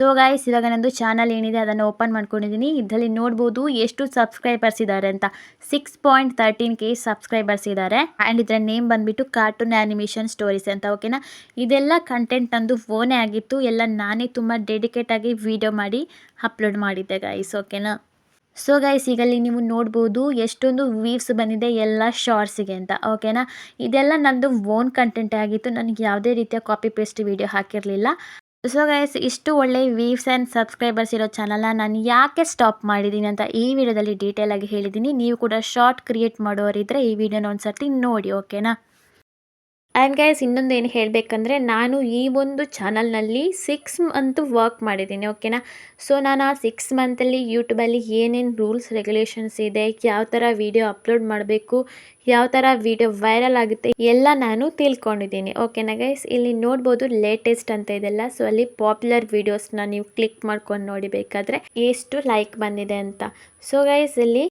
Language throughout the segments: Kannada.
ಸೊ ಗಾಯ್ಸ್ ಇವಾಗ ನಂದು ಚಾನಲ್ ಏನಿದೆ, ಅದನ್ನು ಓಪನ್ ಮಾಡ್ಕೊಂಡಿದ್ದೀನಿ ಇದರಲ್ಲಿ ನೋಡ್ಬೋದು ಎಷ್ಟು ಸಬ್ಸ್ಕ್ರೈಬರ್ಸ್ ಇದ್ದಾರೆ ಅಂತ. Six point thirteen K subscribers ಇದ್ದಾರೆ ಆ್ಯಂಡ್ ಇದರ ನೇಮ್ ಬಂದುಬಿಟ್ಟು ಕಾರ್ಟೂನ್ ಆ್ಯನಿಮೇಷನ್ ಸ್ಟೋರೀಸ್ ಅಂತ ಓಕೆನಾ ಇದೆಲ್ಲ ಕಂಟೆಂಟ್ ನಂದು ಫೋನೇ ಆಗಿತ್ತು. ಎಲ್ಲ ನಾನೇ ತುಂಬ ಡೆಡಿಕೇಟಾಗಿ ವಿಡಿಯೋ ಮಾಡಿ ಅಪ್ಲೋಡ್ ಮಾಡಿದ್ದೆ ಗಾಯ್ಸ್ ಓಕೆನಾ ಸೊ ಗೈಸ್ ಈಗ ಅಲ್ಲಿ ನೀವು ನೋಡ್ಬೋದು ಎಷ್ಟೊಂದು ವೀವ್ಸ್ ಬಂದಿದೆ, ಎಲ್ಲ ಶಾರ್ಟ್ಸಿಗೆ ಅಂತ ಓಕೆನಾ ಇದೆಲ್ಲ ನಂದು ಓನ್ ಕಂಟೆಂಟ್ ಆಗಿತ್ತು. ನನಗೆ ಯಾವುದೇ ರೀತಿಯ ಕಾಪಿ ಪೇಸ್ಟ್ ವೀಡಿಯೋ ಹಾಕಿರಲಿಲ್ಲ. ಸೊ ಗೈಸ್ ಇಷ್ಟು ಒಳ್ಳೆ ವೀವ್ಸ್ ಆ್ಯಂಡ್ ಸಬ್ಸ್ಕ್ರೈಬರ್ಸ್ ಇರೋ ಚಾನಲ್ನ ನಾನು ಯಾಕೆ ಸ್ಟಾಪ್ ಮಾಡಿದ್ದೀನಿ ಅಂತ ಈ ವಿಡಿಯೋದಲ್ಲಿ ಡೀಟೇಲಾಗಿ ಹೇಳಿದ್ದೀನಿ ನೀವು ಕೂಡ ಶಾರ್ಟ್ ಕ್ರಿಯೇಟ್ ಮಾಡೋರಿದ್ದರೆ ಈ ವಿಡಿಯೋನ ಒಂದು ಸರ್ತಿ ನೋಡಿ ಓಕೆನಾ ಆ್ಯಂಡ್ ಗೈಸ್ ಇನ್ನೊಂದು ಏನು ಹೇಳಬೇಕಂದ್ರೆ, ನಾನು ಈ ಒಂದು ಚಾನಲ್ನಲ್ಲಿ ಸಿಕ್ಸ್ ಮಂತ್ ವರ್ಕ್ ಮಾಡಿದ್ದೀನಿ ಓಕೆನಾ ಸೊ ನಾನು ಆ ಸಿಕ್ಸ್ ಮಂತಲ್ಲಿ ಯೂಟ್ಯೂಬಲ್ಲಿ ಏನೇನು ರೂಲ್ಸ್ ರೆಗ್ಯುಲೇಷನ್ಸ್ ಇದೆ, ಯಾವ ಥರ ವೀಡಿಯೋ ಅಪ್ಲೋಡ್ ಮಾಡಬೇಕು, ಯಾವ ಥರ ವೀಡಿಯೋ ವೈರಲ್ ಆಗುತ್ತೆ, ಎಲ್ಲ ನಾನು ತಿಳ್ಕೊಂಡಿದ್ದೀನಿ ಓಕೆನಾ ಗೈಸ್ ಇಲ್ಲಿ ನೋಡ್ಬೋದು ಲೇಟೆಸ್ಟ್ ಅಂತ ಇದೆಲ್ಲ. ಸೊ ಅಲ್ಲಿ ಪಾಪ್ಯುಲರ್ ವೀಡಿಯೋಸ್ನ ನೀವು ಕ್ಲಿಕ್ ಮಾಡ್ಕೊಂಡು ನೋಡಿಬೇಕಾದ್ರೆ ಎಷ್ಟು ಲೈಕ್ ಬಂದಿದೆ ಅಂತ. ಸೊ ಗೈಸ್ ಇಲ್ಲಿ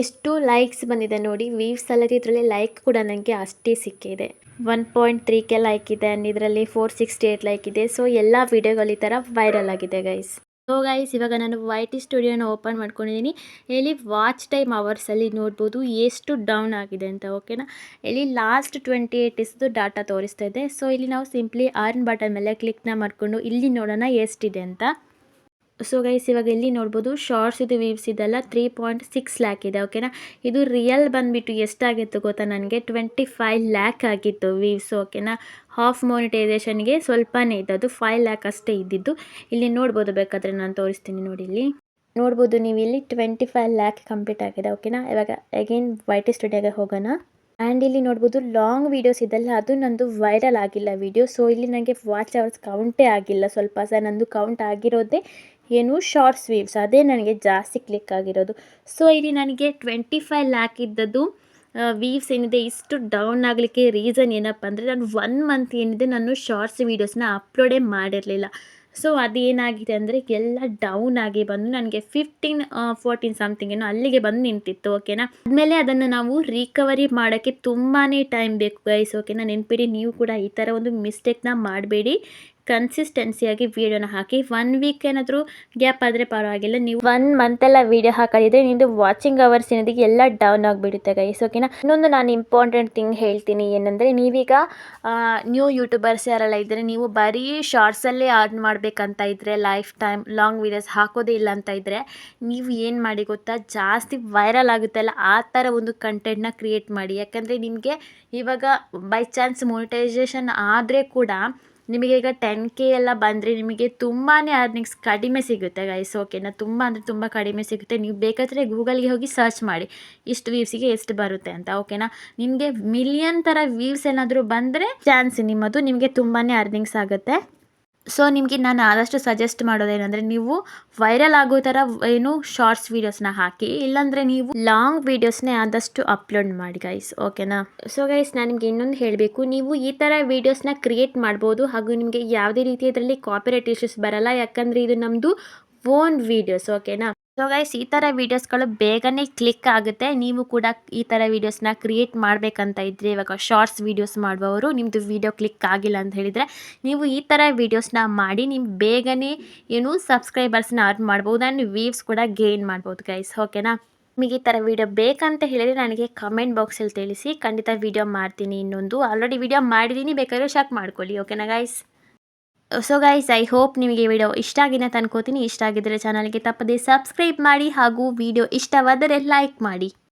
ಎಷ್ಟು ಲೈಕ್ಸ್ ಬಂದಿದೆ ನೋಡಿ. ವೀವ್ಸ್ ಅಲ್ಲದೆ ಇದರಲ್ಲಿ ಲೈಕ್ ಕೂಡ ನನಗೆ ಅಷ್ಟೇ ಸಿಕ್ಕಿದೆ. One point three K like ಇದೆ ಆ್ಯಂಡ್ ಇದರಲ್ಲಿ ಫೋರ್ ಸಿಕ್ಸ್ಟಿ ಏಟ್ ಲೈಕ್ ಇದೆ. ಸೊ ಎಲ್ಲ ವೀಡಿಯೋಗಳು ಈ ಥರ ವೈರಲ್ ಆಗಿದೆ ಗೈಸ್ ಸೊ ಗೈಸ್ ಇವಾಗ ನಾನು ವೈ ಟಿ ಸ್ಟುಡಿಯೋನ ಓಪನ್ ಮಾಡ್ಕೊಂಡಿದ್ದೀನಿ. ಇಲ್ಲಿ ವಾಚ್ ಟೈಮ್ ಅವರ್ಸಲ್ಲಿ ನೋಡ್ಬೋದು ಎಷ್ಟು ಡೌನ್ ಆಗಿದೆ ಅಂತ ಓಕೆನಾ ಇಲ್ಲಿ ಲಾಸ್ಟ್ ಟ್ವೆಂಟಿ ಏಟ್ ಇಸ್ದು ಡಾಟಾ ತೋರಿಸ್ತಾ ಇದೆ. ಸೊ ಇಲ್ಲಿ ನಾವು ಸಿಂಪ್ಲಿ ಅರ್ನ್ ಬಟನ್ ಮೇಲೆ ಕ್ಲಿಕ್ನ ಮಾಡಿಕೊಂಡು ಇಲ್ಲಿ ನೋಡೋಣ ಎಷ್ಟಿದೆ ಅಂತ. ಸೊ ಗೈಸ್ ಇವಾಗ ಎಲ್ಲಿ ನೋಡ್ಬೋದು? ಶಾರ್ಟ್ಸ್ ಇದು ವೀವ್ಸ್ ಇದೆಲ್ಲ ತ್ರೀ ಪಾಯಿಂಟ್ ಸಿಕ್ಸ್ ಲ್ಯಾಕ್ ಇದೆ ಓಕೆನಾ ಇದು ರಿಯಲ್ ಬಂದುಬಿಟ್ಟು ಎಷ್ಟಾಗಿತ್ತು ಗೊತ್ತಾ ನನಗೆ? ಟ್ವೆಂಟಿ ಫೈವ್ ಲ್ಯಾಕ್ ಆಗಿತ್ತು ವೀವ್ಸ್ ಓಕೆನಾ ಹಾಫ್ ಮೋನಿಟೈಸೇಷನ್ಗೆ ಸ್ವಲ್ಪನೇ ಅದು ಫೈವ್ ಲ್ಯಾಕ್ ಅಷ್ಟೇ ಇದ್ದಿದ್ದು. ಇಲ್ಲಿ ನೋಡ್ಬೋದು ಬೇಕಾದರೆ ನಾನು ತೋರಿಸ್ತೀನಿ ನೋಡಿ ಇಲ್ಲಿ. ನೋಡ್ಬೋದು ನೀವು ಇಲ್ಲಿ ಟ್ವೆಂಟಿ ಫೈವ್ ಲ್ಯಾಕ್ ಕಂಪ್ಲೀಟ್ ಆಗಿದೆ ಓಕೆನಾ ಇವಾಗ ಅಗೇನ್ ವೈಟಿ ಸ್ಟುಡಿಯೋಗೆ ಹೋಗೋಣ. ಆ್ಯಂಡ್ ಇಲ್ಲಿ ನೋಡ್ಬೋದು ಲಾಂಗ್ ವೀಡಿಯೋಸ್ ಇದೆಲ್ಲ, ಅದು ನಂದು ವೈರಲ್ ಆಗಿಲ್ಲ ವೀಡಿಯೋ ಸೊ ಇಲ್ಲಿ ನನಗೆ ವಾಚ್ ಅವರ್ಸ್ ಕೌಂಟೇ ಆಗಿಲ್ಲ. ಸ್ವಲ್ಪ ಸಹ ನಂದು ಕೌಂಟ್ ಆಗಿರೋದೇ ಏನು ಶಾರ್ಟ್ಸ್ ವೀವ್ಸ್ ಅದೇ ನನಗೆ ಜಾಸ್ತಿ ಕ್ಲಿಕ್ ಆಗಿರೋದು. ಸೊ ಇಲ್ಲಿ ನನಗೆ ಟ್ವೆಂಟಿ ಫೈವ್ ಲ್ಯಾಕ್ ಇದ್ದದ್ದು ವೀವ್ಸ್ ಏನಿದೆ, ಇಷ್ಟು ಡೌನ್ ಆಗಲಿಕ್ಕೆ ರೀಸನ್ ಏನಪ್ಪ ಅಂದರೆ, ನಾನು ಒನ್ ಮಂತ್ ಏನಿದೆ ನಾನು ಶಾರ್ಟ್ಸ್ ವೀಡಿಯೋಸ್ನ ಅಪ್ಲೋಡೇ ಮಾಡಿರಲಿಲ್ಲ. ಸೊ ಅದೇನಾಗಿದೆ ಅಂದರೆ, ಎಲ್ಲ ಡೌನ್ ಆಗಿ ಬಂದು ನನಗೆ ಫಿಫ್ಟೀನ್ ಫೋರ್ಟೀನ್ ಸಮಥಿಂಗ್ ಏನೋ ಅಲ್ಲಿಗೆ ಬಂದು ನಿಂತಿತ್ತು ಓಕೆನಾ ಆದಮೇಲೆ ಅದನ್ನು ನಾವು ರಿಕವರಿ ಮಾಡೋಕ್ಕೆ ತುಂಬಾ ಟೈಮ್ ಬೇಕು ಗೈಸ್ ಓಕೆನಾ ನೆನ್ಪಿಡಿ, ನೀವು ಕೂಡ ಈ ಥರ ಒಂದು ಮಿಸ್ಟೇಕ್ನ ಮಾಡಬೇಡಿ. ಕನ್ಸಿಸ್ಟೆನ್ಸಿಯಾಗಿ ವೀಡಿಯೋನ ಹಾಕಿ ಒನ್ ವೀಕ್ ಏನಾದರೂ ಗ್ಯಾಪ್ ಆದರೆ ಪರವಾಗಿಲ್ಲ. ನೀವು ಒನ್ ಮಂತೆಲ್ಲ ವೀಡಿಯೋ ಹಾಕೋದಿದ್ರೆ ನಿಮ್ಮದು ವಾಚಿಂಗ್ ಅವರ್ಸ್ ಏನಿದೆ ಎಲ್ಲ ಡೌನ್ ಆಗಿಬಿಡುತ್ತೆ ಗೈಸ್ ಓಕೆನಾ ಇನ್ನೊಂದು ನಾನು ಇಂಪಾರ್ಟೆಂಟ್ ಥಿಂಗ್ ಹೇಳ್ತೀನಿ ಏನಂದರೆ, ನೀವೀಗ ನ್ಯೂ ಯೂಟ್ಯೂಬರ್ಸ್ ಯಾರೆಲ್ಲ ಇದ್ದರೆ ನೀವು ಬರೀ ಶಾರ್ಟ್ಸಲ್ಲೇ ಅರ್ನ್ ಮಾಡಬೇಕಂತ ಇದ್ದರೆ ಲೈಫ್ ಟೈಮ್ ಲಾಂಗ್ ವೀಡಿಯೋಸ್ ಹಾಕೋದೇ ಇಲ್ಲ ಅಂತ ಇದ್ದರೆ ನೀವು ಏನು ಮಾಡಿ ಗೊತ್ತಾ? ಜಾಸ್ತಿ ವೈರಲ್ ಆಗುತ್ತಲ್ಲ, ಆ ಥರ ಒಂದು ಕಂಟೆಂಟ್ನ ಕ್ರಿಯೇಟ್ ಮಾಡಿ. ಯಾಕಂದರೆ ನಿಮಗೆ ಇವಾಗ ಬೈ ಚಾನ್ಸ್ ಮೋನಿಟೈಸೇಷನ್ ಆದರೆ ಕೂಡ ನಿಮಗೆ ಈಗ ಟೆನ್ ಕೆ ಎಲ್ಲ ಬಂದರೆ ನಿಮಗೆ ತುಂಬಾ ಅರ್ನಿಂಗ್ಸ್ ಕಡಿಮೆ ಸಿಗುತ್ತೆ ಗೈಸ್ ಓಕೆನಾ ತುಂಬ ಅಂದರೆ ತುಂಬ ಕಡಿಮೆ ಸಿಗುತ್ತೆ. ನೀವು ಬೇಕಾದರೆ ಗೂಗಲ್ಗೆ ಹೋಗಿ ಸರ್ಚ್ ಮಾಡಿ. ಇಷ್ಟು ವ್ಯೂವ್ಸಿಗೆ ಎಷ್ಟು ಬರುತ್ತೆ ಅಂತ ಓಕೆನಾ ನಿಮಗೆ ಮಿಲಿಯನ್ ಥರ ವೀವ್ಸ್ ಏನಾದರೂ ಬಂದರೆ ಚಾನ್ಸ್ ನಿಮ್ಮದು, ನಿಮಗೆ ತುಂಬಾ ಅರ್ನಿಂಗ್ಸ್ ಆಗುತ್ತೆ. ಸೊ ನಿಮಗೆ ನಾನು ಆದಷ್ಟು ಸಜೆಸ್ಟ್ ಮಾಡೋದೇನೆಂದರೆ ನೀವು ವೈರಲ್ ಆಗೋ ಥರ ಏನು ಶಾರ್ಟ್ಸ್ ವೀಡಿಯೋಸ್ನ ಹಾಕಿ, ಇಲ್ಲಾಂದರೆ ನೀವು ಲಾಂಗ್ ವೀಡಿಯೋಸ್ನೇ ಆದಷ್ಟು ಅಪ್ಲೋಡ್ ಮಾಡಿ ಗೈಸ್ ಓಕೆನಾ ಸೊ ಗೈಸ್ ನಾನು ನಿಮಗೆ ಇನ್ನೊಂದು ಹೇಳಬೇಕು. ನೀವು ಈ ಥರ ವೀಡಿಯೋಸ್ನ ಕ್ರಿಯೇಟ್ ಮಾಡ್ಬೋದು ಹಾಗೂ ನಿಮಗೆ ಯಾವುದೇ ರೀತಿ ಇದರಲ್ಲಿ ಕಾಪಿರೈಟ್ ಇಶ್ಯೂಸ್ ಬರಲ್ಲ, ಯಾಕಂದರೆ ಇದು ನಮ್ಮದು ಓನ್ ವೀಡಿಯೋಸ್ ಓಕೆನಾ ಸೊ ಗೈಸ್ ಈ ಥರ ವೀಡಿಯೋಸ್ಗಳು ಬೇಗನೆ ಕ್ಲಿಕ್ ಆಗುತ್ತೆ. ನೀವು ಕೂಡ ಈ ಥರ ವೀಡಿಯೋಸ್ನ ಕ್ರಿಯೇಟ್ ಮಾಡಬೇಕಂತ ಇದ್ದರೆ ಇವಾಗ ಶಾರ್ಟ್ಸ್ ವೀಡಿಯೋಸ್ ಮಾಡುವವರು ನಿಮ್ಮದು ವೀಡಿಯೋ ಕ್ಲಿಕ್ ಆಗಿಲ್ಲ ಅಂತ ಹೇಳಿದರೆ ನೀವು ಈ ಥರ ವೀಡಿಯೋಸ್ನ ಮಾಡಿ ನೀವು ಬೇಗನೆ ಏನು ಸಬ್ಸ್ಕ್ರೈಬರ್ಸ್ನ ಅರ್ನ್ ಮಾಡ್ಬೋದು ಆ್ಯಂಡ್ ವೀವ್ಸ್ ಕೂಡ ಗೇನ್ ಮಾಡ್ಬೋದು ಗೈಸ್ ಓಕೆನಾ ನಿಮಗೆ ಈ ಥರ ವೀಡಿಯೋ ಬೇಕಂತ ಹೇಳಿದರೆ ನನಗೆ ಕಮೆಂಟ್ ಬಾಕ್ಸಲ್ಲಿ ತಿಳಿಸಿ. ಖಂಡಿತ ವೀಡಿಯೋ ಮಾಡ್ತೀನಿ ಇನ್ನೊಂದು. ಆಲ್ರೆಡಿ ವೀಡಿಯೋ ಮಾಡಿದ್ದೀನಿ, ಬೇಕಾದ್ರೆ ಶಾಕ್ ಮಾಡ್ಕೊಳ್ಳಿ ಓಕೆನಾ guys so guys I hope ನಿಮಗೆ ವಿಡಿಯೋ ಇಷ್ಟ ಆಗಿದೆ ಅಂತ ಅನ್ಕೋತೀನಿ ಇಷ್ಟ ಆಗಿದ್ದರೆ ಚಾನಲ್ಗೆ ತಪ್ಪದೆ ಸಬ್ಸ್ಕ್ರೈಬ್ ಮಾಡಿ ಹಾಗೂ ವಿಡಿಯೋ ಇಷ್ಟವಾದರೆ ಲೈಕ್ ಮಾಡಿ.